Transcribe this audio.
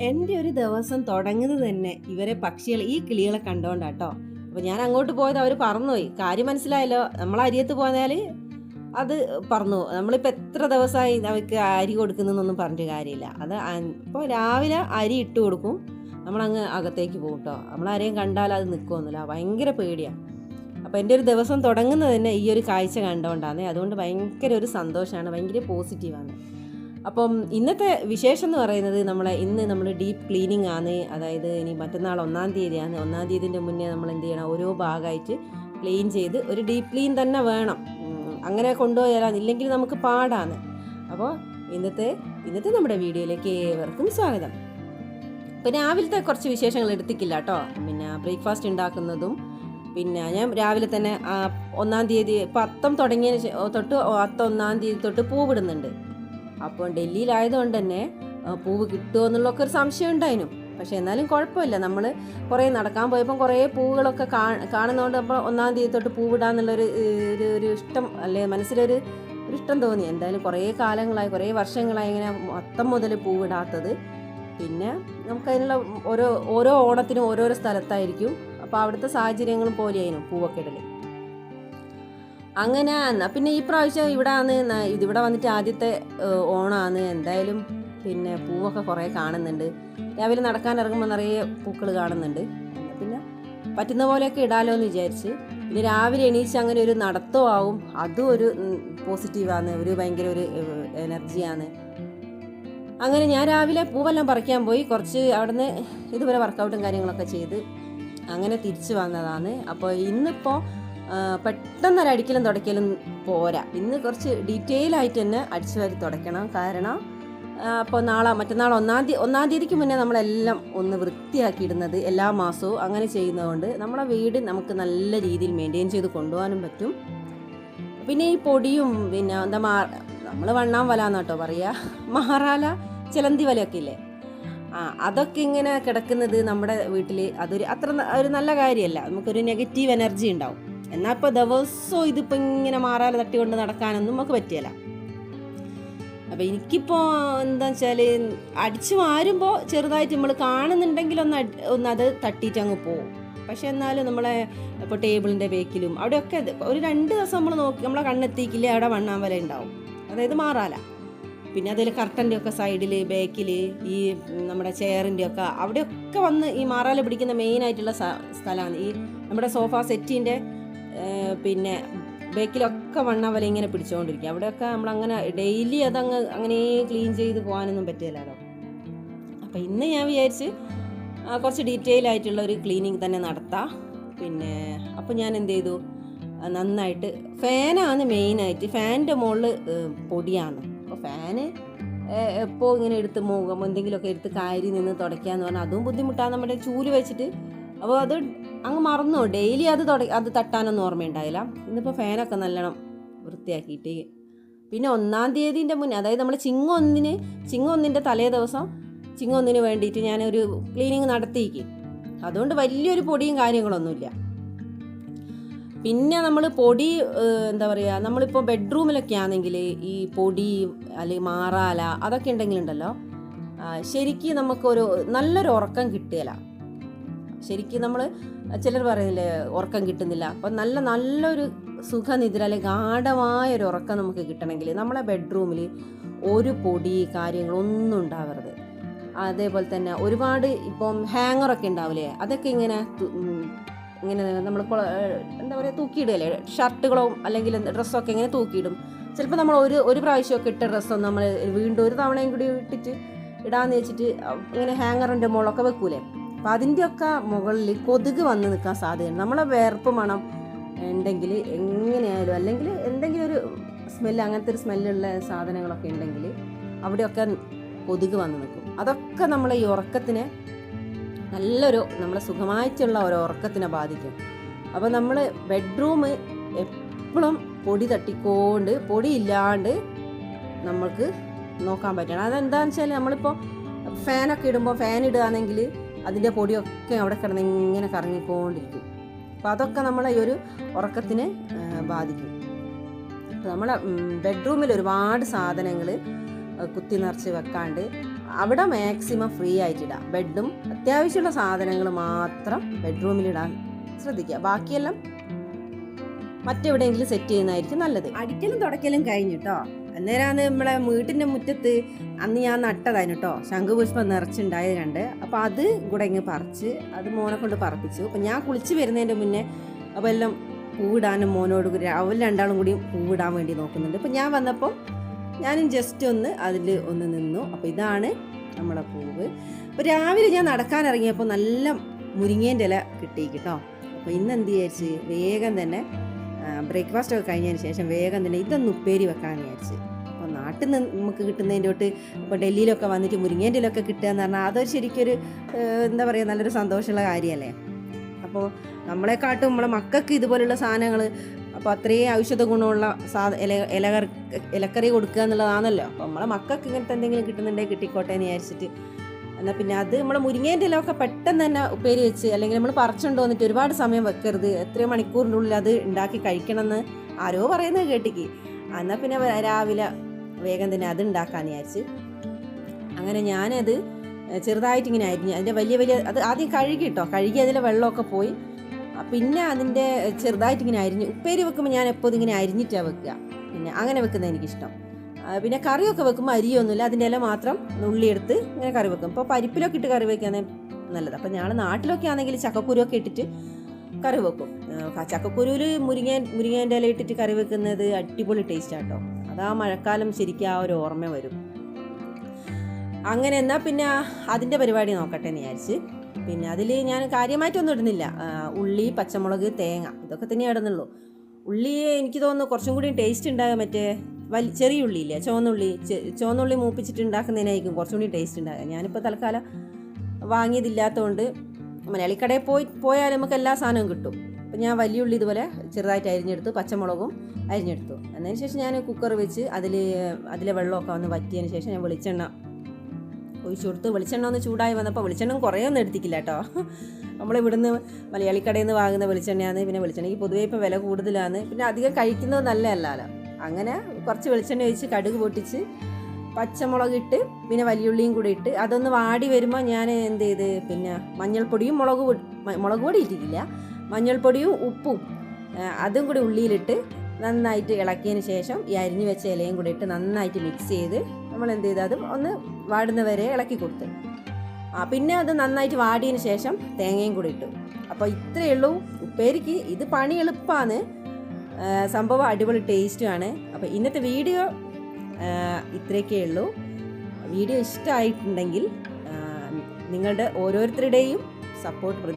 എന്റെ ഒരു ദിവസം തുടങ്ങുന്നത് തന്നെ ഇവരെ പക്ഷികൾ ഈ കിളികളെ കണ്ടോണ്ടാട്ടോ അപ്പോൾ ഞാൻ അങ്ങോട്ട് പോയത് അവർ പറന്നുപോയി. കാര്യം മനസ്സിലായല്ലോ നമ്മൾ അരിയത്ത് പോയാൽ അത് പറന്നു നമ്മളിപ്പോൾ എത്ര ദിവസമായി അവർക്ക് അരി കൊടുക്കുന്നതെന്നൊന്നും പറഞ്ഞിട്ട് കാര്യമില്ല. അത് ഇപ്പോൾ രാവിലെ അരി ഇട്ട് കൊടുക്കും. നമ്മളങ്ങ് അകത്തേക്ക് പോകും കേട്ടോ നമ്മളാരെയും കണ്ടാൽ അത് നിൽക്കുമൊന്നുമില്ല ഭയങ്കര പേടിയാണ് അപ്പോൾ എന്റെ ഒരു ദിവസം തുടങ്ങുന്നത് തന്നെ ഈ ഒരു കാഴ്ച കണ്ടുകൊണ്ടാണ് അതുകൊണ്ട് ഭയങ്കര ഒരു സന്തോഷമാണ് ഭയങ്കര പോസിറ്റീവാണ്. അപ്പം ഇന്നത്തെ വിശേഷം എന്ന് പറയുന്നത് നമ്മളെ ഇന്ന് നമ്മൾ ഡീപ്പ് ക്ലീനിങ് ആണ്. അതായത് ഇനി മറ്റന്നാൾ ഒന്നാം തീയതിയാണ്. ഒന്നാം തീയതിന്റെ മുന്നേ നമ്മൾ എന്ത് ചെയ്യണം? ഓരോ ഭാഗമായിട്ട് ക്ലീൻ ചെയ്ത് ഒരു ഡീപ്പ് ക്ലീൻ തന്നെ വേണം. അങ്ങനെ കൊണ്ടുപോയാലാണ്. ഇല്ലെങ്കിൽ നമുക്ക് പാടാണ്. അപ്പോൾ ഇന്നത്തെ ഇന്നത്തെ നമ്മുടെ വീഡിയോയിലേക്ക് ഏവർക്കും സ്വാഗതം. പിന്നെ രാവിലത്തെ കുറച്ച് വിശേഷങ്ങൾ എടുത്തിക്കില്ല കേട്ടോ. പിന്നെ ബ്രേക്ക്ഫാസ്റ്റ് ഉണ്ടാക്കുന്നതും പിന്നെ ഞാൻ രാവിലെ തന്നെ ഒന്നാം തീയതി പത്തം തുടങ്ങിയതിന് തൊട്ട് അത്തം ഒന്നാം തീയതി തൊട്ട് പൂവിടുന്നുണ്ട്. അപ്പോൾ ഡൽഹിയിലായതുകൊണ്ട് തന്നെ പൂവ് കിട്ടുമോ എന്നുള്ളൊക്കെ ഒരു സംശയം ഉണ്ടായിരുന്നു. പക്ഷേ എന്നാലും കുഴപ്പമില്ല. നമ്മൾ കുറേ നടക്കാൻ പോയപ്പം കുറേ പൂവുകളൊക്കെ കാണുന്നതുകൊണ്ട് അപ്പോൾ ഒന്നാം തീയതി തൊട്ട് പൂവിടാന്നുള്ളൊരു ഒരു ഒരു ഇഷ്ടം അല്ലെ മനസ്സിലൊരു ഒരു ഇഷ്ടം തോന്നി. എന്തായാലും കുറേ കാലങ്ങളായി കുറേ വർഷങ്ങളായി ഇങ്ങനെ മൊത്തം മുതൽ പൂവിടാത്തത്. പിന്നെ നമുക്കതിനുള്ള ഓരോ ഓരോ ഓണത്തിനും ഓരോരോ സ്ഥലത്തായിരിക്കും. അപ്പോൾ അവിടുത്തെ സാഹചര്യങ്ങളും പോലെയായിരുന്നു പൂവൊക്കെ ഇടൽ അങ്ങനെ എന്നാ പിന്നെ ഈ പ്രാവശ്യം ഇവിടെ ആണ് ഇതിവിടെ വന്നിട്ട് ആദ്യത്തെ ഓണമാണ് എന്തായാലും പിന്നെ പൂവൊക്കെ കുറേ കാണുന്നുണ്ട്. രാവിലെ നടക്കാൻ ഇറങ്ങുമ്പോൾ നിറയെ പൂക്കൾ കാണുന്നുണ്ട്. പിന്നെ പറ്റുന്ന പോലെയൊക്കെ ഇടാലോ എന്ന് വിചാരിച്ച്. പിന്നെ രാവിലെ എണീച്ച് അങ്ങനെ ഒരു നടത്തവും ആവും. അതും ഒരു പോസിറ്റീവാണ് ഒരു ഭയങ്കര ഒരു എനർജിയാണ് അങ്ങനെ ഞാൻ രാവിലെ പൂവെല്ലാം പറിക്കാൻ പോയി. കുറച്ച് അവിടുന്ന് ഇതുപോലെ വർക്കൗട്ടും കാര്യങ്ങളൊക്കെ ചെയ്ത് അങ്ങനെ തിരിച്ചു വന്നതാണ് അപ്പോൾ ഇന്നിപ്പോൾ പെട്ടെന്നൊരു അടിക്കലും തുടയ്ക്കലും പോരാ. ഇന്ന് കുറച്ച് ഡീറ്റെയിൽ ആയിട്ട് തന്നെ അടിച്ചു വരി തുടയ്ക്കണം കാരണം അപ്പോൾ നാളെ മറ്റന്നാൾ ഒന്നാം തീയതി ഒന്നാം തീയതിക്ക് മുന്നേ നമ്മളെല്ലാം ഒന്ന് വൃത്തിയാക്കിയിടുന്നത് എല്ലാ മാസവും അങ്ങനെ ചെയ്യുന്നതുകൊണ്ട് നമ്മളെ വീട് നമുക്ക് നല്ല രീതിയിൽ മെയിന്റെയിൻ ചെയ്ത് കൊണ്ടുപോകാനും പറ്റും. പിന്നെ ഈ പൊടിയും പിന്നെ എന്താ മാ നമ്മൾ വണ്ണാൻ വല എന്നാട്ടോ പറയുക മാറാല ചിലന്തി വലയൊക്കെ ഇല്ലേ? ആ അതൊക്കെ ഇങ്ങനെ കിടക്കുന്നത് നമ്മുടെ വീട്ടിൽ അതൊരു അത്ര ഒരു നല്ല കാര്യമല്ല നമുക്കൊരു നെഗറ്റീവ് എനർജി ഉണ്ടാവും. എന്നാൽ ഇപ്പോൾ ദിവസവും ഇതിപ്പോൾ ഇങ്ങനെ മാറാല തട്ടിക്കൊണ്ട് നടക്കാനൊന്നും നമുക്ക് പറ്റിയല്ല. അപ്പോൾ എനിക്കിപ്പോൾ എന്താ വെച്ചാൽ അടിച്ചു മാറുമ്പോൾ ചെറുതായിട്ട് നമ്മൾ കാണുന്നുണ്ടെങ്കിൽ ഒന്ന് ഒന്ന് അത് തട്ടിയിട്ട് അങ്ങ് പോകും പക്ഷെ എന്നാലും നമ്മളെ ഇപ്പോൾ ടേബിളിന്റെ ബേക്കിലും അവിടെയൊക്കെ ഒരു രണ്ട് ദിവസം നമ്മൾ നോക്കി നമ്മളെ കണ്ണെത്തിക്കില്ലേ അവിടെ വണ്ണാൻ വല ഉണ്ടാവും. അതായത് മാറാല. പിന്നെ അതിൽ കർട്ടന്റെ ഒക്കെ സൈഡിൽ ബാക്കിൽ ഈ നമ്മുടെ ചെയറിന്റെ ഒക്കെ അവിടെയൊക്കെ വന്ന് ഈ മാറാല പിടിക്കുന്ന മെയിനായിട്ടുള്ള സ്ഥലമാണ് ഈ നമ്മുടെ സോഫ സെറ്റിന്റെ പിന്നെ ബേക്കിലൊക്കെ വണ്ണവല ഇങ്ങനെ പിടിച്ചുകൊണ്ടിരിക്കും അവിടെയൊക്കെ നമ്മൾ അങ്ങനെ ഡെയിലി അതങ്ങ് അങ്ങനെ ക്ലീൻ ചെയ്ത് പോകാനൊന്നും പറ്റില്ലല്ലോ. അപ്പം ഇന്ന് ഞാൻ വിചാരിച്ച് കുറച്ച് ഡീറ്റെയിൽ ആയിട്ടുള്ള ഒരു ക്ലീനിങ് തന്നെ നടത്താം. പിന്നെ അപ്പോൾ ഞാൻ എന്ത് ചെയ്തു? നന്നായിട്ട് ഫാനാണ് മെയിനായിട്ട് ഫാനിന്റെ മുകളിൽ പൊടിയാണ്. അപ്പോൾ ഫാന് എപ്പോൾ ഇങ്ങനെ എടുത്ത് മുഖം എന്തെങ്കിലുമൊക്കെ എടുത്ത് കാരി നിന്ന് തുടയ്ക്കാന്ന് പറഞ്ഞാൽ അതും ബുദ്ധിമുട്ടാണ് നമ്മുടെ ചൂൽ വെച്ചിട്ട് അപ്പോൾ അത് അങ്ങ് മറന്നു? ഡെയിലി അത് തുട അത് തട്ടാനൊന്നും ഓർമ്മയുണ്ടായില്ല. ഇന്നിപ്പോൾ ഫാനൊക്കെ നല്ലോണം വൃത്തിയാക്കിയിട്ട് പിന്നെ ഒന്നാം തീയതിന്റെ മുന്നേ അതായത് നമ്മൾ ചിങ്ങ ഒന്നിന് ചിങ്ങ ചിങ്ങൊന്നിന്റെ തലേ ദിവസം ചിങ്ങ ഒന്നിന് വേണ്ടിയിട്ട് ഞാനൊരു ക്ലീനിങ് നടത്തിയിരിക്കും അതുകൊണ്ട് വലിയൊരു പൊടിയും കാര്യങ്ങളൊന്നുമില്ല. പിന്നെ നമ്മൾ പൊടി എന്താ പറയുക നമ്മളിപ്പോൾ ബെഡ്റൂമിലൊക്കെ ആണെങ്കിൽ ഈ പൊടി അല്ലെങ്കിൽ മാറാല അതൊക്കെ ഉണ്ടെങ്കിലുണ്ടല്ലോ ശരിക്കും നമുക്കൊരു നല്ലൊരു ഉറക്കം കിട്ടുകയില്ല ശരിക്കും നമ്മൾ ചിലർ പറയുന്നില്ലേ ഉറക്കം കിട്ടുന്നില്ല. അപ്പം നല്ല നല്ലൊരു സുഖനിദ്ര അല്ലെങ്കിൽ ഗാഠമായ ഒരു ഉറക്കം നമുക്ക് കിട്ടണമെങ്കിൽ നമ്മളെ ബെഡ്റൂമിൽ ഒരു പൊടി കാര്യങ്ങളൊന്നും ഉണ്ടാവരുത്. അതേപോലെ തന്നെ ഒരുപാട് ഇപ്പം ഹാങ്ങറൊക്കെ ഉണ്ടാവില്ലേ അതൊക്കെ ഇങ്ങനെ ഇങ്ങനെ നമ്മൾ എന്താ പറയുക തൂക്കിയിടുകയല്ലേ? ഷർട്ടുകളോ അല്ലെങ്കിൽ ഡ്രസ്സൊക്കെ ഇങ്ങനെ തൂക്കിയിടും. ചിലപ്പോൾ നമ്മൾ ഒരു ഒരു പ്രാവശ്യമൊക്കെ ഇട്ട ഡ്രസ്സൊന്നും നമ്മൾ വീണ്ടും ഒരു തവണയും കൂടി ഇട്ടിട്ട് ഇടാന്ന് വെച്ചിട്ട് ഇങ്ങനെ ഹാങ്ങറിന്റെ മുകളൊക്കെ വെക്കൂലേ? അപ്പം അതിന്റെയൊക്കെ മുകളിൽ കൊതുക് വന്ന് നിൽക്കാൻ സാധ്യതയുണ്ട്. നമ്മളെ വേർപ്പ് മണം ഉണ്ടെങ്കിൽ എങ്ങനെയായാലും അല്ലെങ്കിൽ എന്തെങ്കിലും ഒരു സ്മെല്ല് അങ്ങനത്തെ ഒരു സ്മെല്ലുള്ള സാധനങ്ങളൊക്കെ ഉണ്ടെങ്കിൽ അവിടെയൊക്കെ കൊതുക് വന്ന് നിൽക്കും. അതൊക്കെ നമ്മളെ ഈ ഉറക്കത്തിനെ നല്ലൊരു നമ്മളെ സുഖമായിട്ടുള്ള ഒരു ഉറക്കത്തിനെ ബാധിക്കും. അപ്പോൾ നമ്മൾ ബെഡ്റൂം എപ്പോഴും പൊടി തട്ടിക്കൊണ്ട് പൊടി ഇല്ലാണ്ട് നമ്മൾക്ക് നോക്കാൻ പറ്റണം. അതെന്താണെന്ന് വെച്ചാൽ നമ്മളിപ്പോൾ ഫാനൊക്കെ ഇടുമ്പോൾ ഫാൻ ഇടുകയാണെങ്കിൽ അതിന്റെ പൊടിയൊക്കെ അവിടെ കിടന്ന് ഇങ്ങനെ കറങ്ങിക്കൊണ്ടിരിക്കും. അപ്പോൾ അതൊക്കെ നമ്മളെ ഈ ഒരു ഉറക്കത്തിന് ബാധിക്കും. നമ്മളെ ബെഡ്റൂമിൽ ഒരുപാട് സാധനങ്ങൾ കുത്തി നിറച്ച് വെക്കാണ്ട് അവിടെ മാക്സിമം ഫ്രീ ആയിട്ടിടാം ബെഡും അത്യാവശ്യമുള്ള സാധനങ്ങൾ മാത്രം ബെഡ്റൂമിലിടാൻ ശ്രദ്ധിക്കുക. ബാക്കിയെല്ലാം മറ്റെവിടെയെങ്കിലും സെറ്റ് ചെയ്യുന്നതായിരിക്കും നല്ലത്. അടിക്കലും തുടക്കലും കഴിഞ്ഞിട്ടോ അന്നേരമാണ് നമ്മളെ വീട്ടിന്റെ മുറ്റത്ത് അന്ന് ഞാൻ നട്ടതായിരുന്നു കേട്ടോ. ശംഖുപുഷ്പം നിറച്ചുണ്ടായത് കണ്ട് അപ്പോൾ അത് കൂടെ ഇങ്ങ് പറിച്ച് അത് മോനെ കൊണ്ട് പറപ്പിച്ചു. അപ്പം ഞാൻ കുളിച്ച് വരുന്നതിന്റെ മുന്നേ അപ്പോൾ എല്ലാം പൂവിടാനും മോനോട് അവൻ രണ്ടാളും കൂടി പൂവിടാൻ വേണ്ടി നോക്കുന്നുണ്ട്. അപ്പം ഞാൻ വന്നപ്പോൾ ഞാനും ജസ്റ്റ് ഒന്ന് അതിൽ ഒന്ന് നിന്നു. അപ്പോൾ ഇതാണ് നമ്മളെ പൂവ്. അപ്പോൾ രാവിലെ ഞാൻ നടക്കാൻ ഇറങ്ങിയപ്പോൾ നല്ല മുരിങ്ങേന്റെ ഇല കിട്ടി കേട്ടോ. അപ്പോൾ ഇന്ന് എന്ത് വിചാരിച്ച്? വേഗം തന്നെ ബ്രേക്ക്ഫാസ്റ്റ് ഒക്കെ കഴിഞ്ഞതിന് ശേഷം വേഗം തന്നെ ഇതൊന്ന് ഉപ്പേരി വെക്കാമെന്ന് വിചാരിച്ച്. അപ്പോൾ നാട്ടിൽ നിന്ന് നമുക്ക് കിട്ടുന്നതിന്റെ തൊട്ട് ഇപ്പോൾ ഡൽഹിയിലൊക്കെ വന്നിട്ട് മുരിങ്ങേന്റെയിലൊക്കെ കിട്ടുക എന്ന് പറഞ്ഞാൽ അതൊരു ശരിക്കൊരു എന്താ പറയുക നല്ലൊരു സന്തോഷമുള്ള കാര്യമല്ലേ? അപ്പോൾ നമ്മളെക്കാട്ടും നമ്മളെ മക്കൾക്ക് ഇതുപോലുള്ള സാധനങ്ങൾ അപ്പോൾ അത്രയും ഔഷധ ഗുണമുള്ള സാ ഇല ഇലകർ ഇലക്കറി കൊടുക്കുക എന്നുള്ളതാണല്ലോ. അപ്പോൾ നമ്മളെ മക്കൾക്ക് ഇങ്ങനത്തെ എന്തെങ്കിലും കിട്ടുന്നുണ്ടെങ്കിൽ കിട്ടിക്കോട്ടെ എന്ന് വിചാരിച്ചിട്ട് എന്നാൽ പിന്നെ അത് നമ്മൾ മുരിങ്ങേന്റെ ഇലമൊക്കെ പെട്ടെന്ന് തന്നെ ഉപ്പേരി വെച്ച് അല്ലെങ്കിൽ നമ്മൾ പറിച്ചുകൊണ്ട് വന്നിട്ട് ഒരുപാട് സമയം വെക്കരുത്. എത്ര മണിക്കൂറിന്റെ ഉള്ളിൽ അത് ഉണ്ടാക്കി കഴിക്കണമെന്ന് ആരോ പറയുന്നത് കേട്ടിക്ക്. എന്നാൽ പിന്നെ രാവിലെ വേഗം തന്നെ അത് ഉണ്ടാക്കാമെന്ന് വിചാരിച്ച്. അങ്ങനെ ഞാനത് ചെറുതായിട്ട് ഇങ്ങനെ അരിഞ്ഞ് അതിന്റെ വലിയ വലിയ അത് ആദ്യം കഴുകി കേട്ടോ കഴുകി അതിലെ വെള്ളമൊക്കെ പോയി. പിന്നെ അതിന്റെ ചെറുതായിട്ട് ഇങ്ങനെ അരിഞ്ഞ് ഉപ്പേരി വെക്കുമ്പോൾ ഞാൻ എപ്പോഴും ഇങ്ങനെ അരിഞ്ഞിട്ടാണ് വെക്കുക. പിന്നെ അങ്ങനെ വെക്കുന്നത് എനിക്കിഷ്ടം. പിന്നെ കറിയൊക്കെ വെക്കുമ്പോൾ അരിയൊന്നുമില്ല. അതിന്റെ ഇല മാത്രം നുള്ളിയെടുത്ത് ഇങ്ങനെ കറി വെക്കും. ഇപ്പോൾ പരിപ്പിലൊക്കെ ഇട്ട് കറി വെക്കാനേ നല്ലത്. അപ്പോൾ ഞങ്ങൾ നാട്ടിലൊക്കെ ആണെങ്കിൽ ചക്കക്കുരുവൊക്കെ ഇട്ടിട്ട് കറി വെക്കും. ആ, ചക്കക്കുരുവിൽ മുരിങ്ങ മുരിങ്ങേന്റെ ഇല ഇട്ടിട്ട് കറി വെക്കുന്നത് അടിപൊളി ടേസ്റ്റാട്ടോ അത് അതാ മഴക്കാലം ശരിക്കും ആ ഒരു ഓർമ്മ വരും. അങ്ങനെ എന്നാൽ പിന്നെ അതിന്റെ പരിപാടി നോക്കട്ടെ എന്ന് വിചാരിച്ച്. പിന്നെ അതിൽ ഞാൻ കാര്യമായിട്ടൊന്നും ഇടുന്നില്ല. ഉള്ളി പച്ചമുളക് തേങ്ങ ഇതൊക്കെ തന്നെ ഇടുന്നുള്ളൂ. ഉള്ളി എനിക്ക് തോന്നുന്നു കുറച്ചും കൂടി ടേസ്റ്റ് ഉണ്ടാകാൻ മറ്റേ വലിയ ചെറിയ ഉള്ളിയില്ലേ? ചുവന്നുള്ളി ചുവന്നുള്ളി മൂപ്പിച്ചിട്ട് ഉണ്ടാക്കുന്നതിനായിരിക്കും കുറച്ചുകൂടി ടേസ്റ്റ് ഉണ്ടാകുക ഞാനിപ്പോൾ തൽക്കാലം വാങ്ങിയതില്ലാത്തതുകൊണ്ട് മലയാളിക്കടയിൽ പോയി പോയാൽ നമുക്ക് എല്ലാ സാധനവും കിട്ടും. അപ്പോൾ ഞാൻ വലിയ ഉള്ളി ഇതുപോലെ ചെറുതായിട്ട് അരിഞ്ഞെടുത്തു പച്ചമുളകും അരിഞ്ഞെടുത്തു. അതിന് ശേഷം ഞാൻ കുക്കർ വെച്ച് അതിൽ അതിലെ വെള്ളമൊക്കെ ഒന്ന് വറ്റിയതിന് ശേഷം ഞാൻ വെളിച്ചെണ്ണ ഒഴിച്ചു കൊടുത്ത്. വെളിച്ചെണ്ണ ഒന്ന് ചൂടായി വന്നപ്പോൾ വെളിച്ചെണ്ണ കുറേ ഒന്നും എടുത്തിക്കില്ല കേട്ടോ. നമ്മൾ ഇവിടുന്ന് മലയാളിക്കടയിൽ നിന്ന് വാങ്ങുന്ന വെളിച്ചെണ്ണയാണ്. പിന്നെ വെളിച്ചെണ്ണയ്ക്ക് പൊതുവേ ഇപ്പോൾ വില കൂടുതലാണ്. പിന്നെ അധികം കഴിക്കുന്നത് നല്ലതല്ലല്ലോ അങ്ങനെ കുറച്ച് വെളിച്ചെണ്ണ ഒഴിച്ച് കടുക് പൊട്ടിച്ച് പച്ചമുളകിട്ട് പിന്നെ വലിയുള്ളിയും കൂടി ഇട്ട് അതൊന്ന് വാടി വരുമ്പോൾ ഞാൻ എന്ത് ചെയ്ത്? പിന്നെ മഞ്ഞൾപ്പൊടിയും മുളക് മുളക് പൊടി ഇട്ടിട്ടില്ല. മഞ്ഞൾപ്പൊടിയും ഉപ്പും അതും കൂടി ഉള്ളിയിലിട്ട് നന്നായിട്ട് ഇളക്കിയതിന് ശേഷം ഈ അരിഞ്ഞു വെച്ച ഇലയും കൂടി ഇട്ട് നന്നായിട്ട് മിക്സ് ചെയ്ത് നമ്മൾ എന്ത് ചെയ്ത്? അതും ഒന്ന് വാടുന്നവരെ ഇളക്കി കൊടുത്ത്. ആ പിന്നെ അത് നന്നായിട്ട് വാടിയതിന് ശേഷം തേങ്ങയും കൂടി ഇട്ടു. അപ്പോൾ ഇത്രയേ ഉള്ളൂ. ഉപ്പേരിക്ക് ഇത് പണി എളുപ്പമാണ് സംഭവം അടിപൊളി ടേസ്റ്റുമാണ് അപ്പോൾ ഇന്നത്തെ വീഡിയോ ഇത്രയൊക്കെ ഉള്ളൂ. വീഡിയോ ഇഷ്ടമായിട്ടുണ്ടെങ്കിൽ നിങ്ങളുടെ ഓരോരുത്തരുടെയും സപ്പോർട്ട്